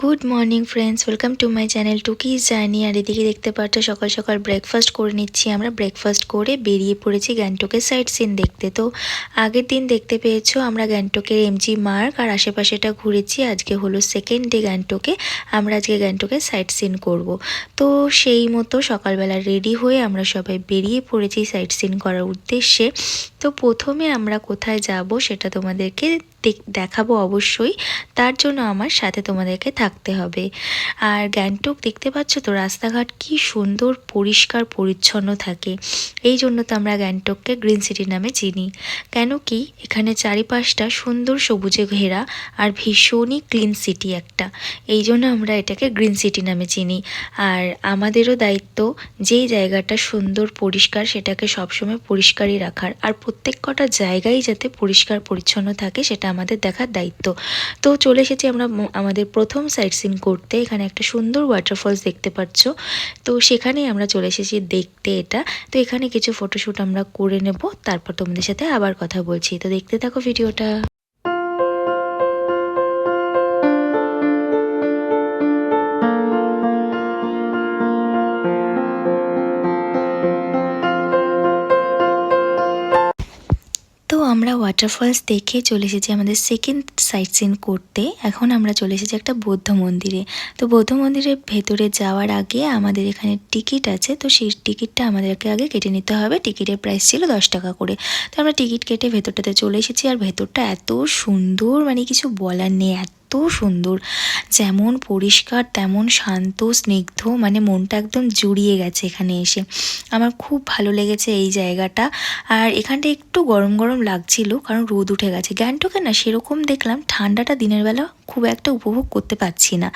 Good morning friends welcome to my channel টুকিজ journey আর এদিকে দেখতে পাচ্ছ, সকাল সকাল ব্রেকফাস্ট করে নিচ্ছি আমরা। ব্রেকফাস্ট করে বেরিয়ে পড়েছি গ্যাংটকের সাইড সিন দেখতে। তো আগের দিন দেখতে পেয়েছ, আমরা গ্যাংটকের এমজি মার্ক আর আশেপাশেটা ঘুরেছি। আজকে হলো সেকেন্ড ডে গ্যাংটকে। আমরা আজকে গ্যাংটকের সাইড সিন করব। তো সেই মতো সকালবেলা রেডি হয়ে আমরা সবাই বেরিয়ে পড়েছি সাইড সিন করার উদ্দেশ্যে। তো প্রথমে আমরা কোথায় যাব সেটা তোমাদেরকে দেখ- দেখাবো অবশ্যই। তার জন্য আমার সাথে তোমাদেরকে থাকতে হবে। আর গ্যাংটক দেখতে পাচ্ছ তো, রাস্তাঘাট কি সুন্দর, পরিষ্কার, পরিচ্ছন্ন থাকে। এই জন্য তো আমরা গ্যাংটককে গ্রিন সিটি নামে চিনি। কেন কি, এখানে চারিপাশটা সুন্দর সবুজে ঘেরা আর ভীষণই ক্লিন সিটি একটা। এই জন্য আমরা এটাকে গ্রিন সিটি নামে চিনি। আর আমাদেরও দায়িত্ব যেই জায়গাটা সুন্দর, পরিষ্কার, সেটাকে সবসময় পরিষ্কারই রাখার। আর প্রত্যেক কটা জায়গায় যাতে পরিষ্কার, পরিচ্ছন্ন থাকে, সেটা আমাদের দেখার দায়িত্ব। তো চলে এসেছি আমরা আমাদের প্রথম সাইট সিন করতে এখানে একটা সুন্দর ওয়াটারফলস দেখতে পাচ্ছ। তো সেখানেই আমরা চলে এসেছি দেখতে এটা। তো এখানে কিছু ফটোশ্যুট আমরা করে নেব, তারপর তোমাদের সাথে আবার কথা বলছি। তো দেখতে থাকো ভিডিওটা। তো আমরা ওয়াটারফলস দেখে চলে এসেছি আমাদের সেকেন্ড সাইট সিন করতে। এখন আমরা চলে এসেছি একটা বৌদ্ধ মন্দিরে। তো বৌদ্ধ মন্দিরের ভেতরে যাওয়ার আগে আমাদের এখানে টিকিট আছে, তো সেই টিকিটটা আমাদেরকে আগে কেটে নিতে হবে। টিকিটের প্রাইস ছিল দশ টাকা করে। তো আমরা টিকিট কেটে ভেতরটাতে চলে এসেছি আর ভেতরটা এত সুন্দর মানে কিছু বলার নেই, এত সুন্দর। যেমন পরিষ্কার, তেমন শান্ত, স্নিগ্ধ মানে মনটা একদম জুড়িয়ে গেছে এখানে এসে। আমার খুব ভালো লেগেছে এই জায়গাটা। আর এখানটা একটু গরম গরম লাগছিল, কারণ রোদ উঠে গেছে। গ্যাংটকে না সেরকম দেখলাম, ঠান্ডাটা দিনের বেলা খুব একটা উপভোগ করতে পারছি না।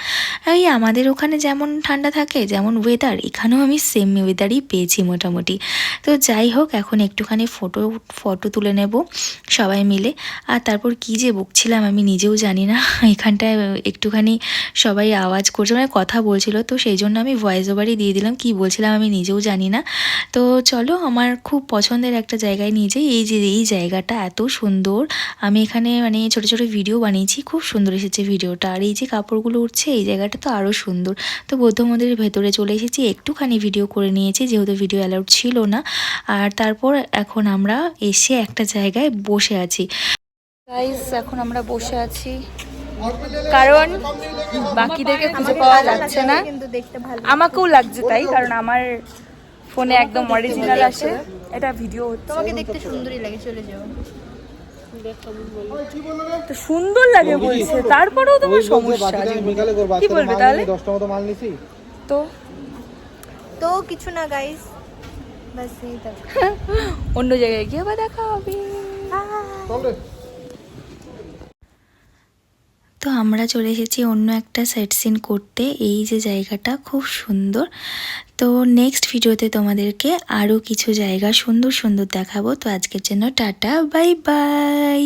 এই আমাদের ওখানে যেমন ঠান্ডা থাকে, যেমন ওয়েদার এখানেও আমি সেম ওয়েদারই পেয়েছি মোটামুটি। তো যাই হোক, এখন একটুখানি ফটো ফটো তুলে নেব সবাই মিলে। আর তারপর কি যে বকছিলাম আমি নিজেও জানি না এখানটায় একটুখানি সবাই আওয়াজ করছে মানে কথা বলছিল, তো সেই জন্য আমি ভয়েস ওভারই দিয়ে দিলাম। কি বলছিলাম আমি নিজেও জানি না। তো চলো, আমার খুব পছন্দের একটা জায়গায় নিয়ে যাই। এই যে, এই জায়গাটা এত সুন্দর। আমি এখানে মানে ছোট ছোট ভিডিও বানিয়েছি, খুব সুন্দর এসেছে ভিডিওটা আর এই যে কাপড়গুলো উঠছে, এই জায়গাটা তো আরও সুন্দর। তো বৌদ্ধ মন্দিরের ভেতরে চলে এসেছি, একটুখানি ভিডিও করে নিয়েছি, যেহেতু ভিডিও অ্যালাউড ছিল না। আর তারপর এখন আমরা এসে একটা জায়গায় বসে আছি। এখন আমরা বসে আছি। কারণ বাকিদেরকে খুঁজে পাওয়া যাচ্ছে না। কিন্তু দেখতে ভালো আমাকেও লাগছে তাই কারণ আমার ফোনে একদম অরিজিনাল আসে। এটা ভিডিও হচ্ছে। তোমাকে দেখতে সুন্দরই লাগে চলে যাও। তো সুন্দর লাগে বলছে তারপরেও তোমার সমস্যা কি বলবে তাহলে? দশটা মতো মাল নিছি। তো? তো কিছু না গাইস অন্য জায়গায় গিয়ে আবার দেখা হবে। তো আমরা চলে এসেছি অন্য একটা সাইট সিন করতে। এই যে জায়গাটা খুব সুন্দর। তো নেক্সট ভিডিওতে তোমাদেরকে আরও কিছু জায়গা সুন্দর সুন্দর দেখাবো। তো আজকের জন্য টাটা বাই বাই